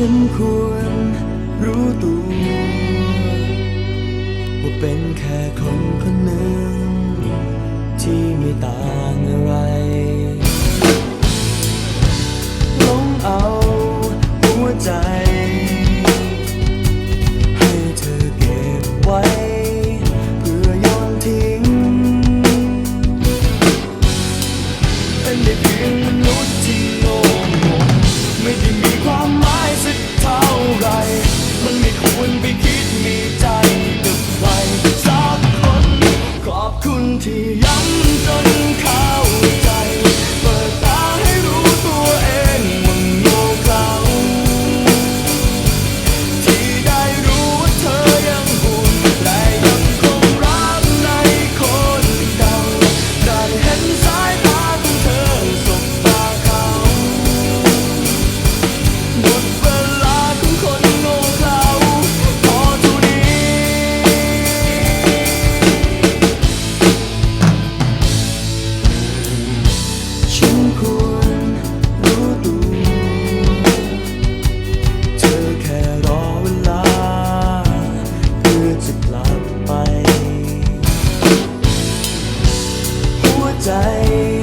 ฉันควรรู้ตัว ว่าเป็นแค่คนคนหนึ่ง ที่ไม่ต่างอะไรหลงเอาหัวใจ ให้เธอเก็บไว้ เพื่อโยนทิ้งเป็นได้งมนุษย์ ใจ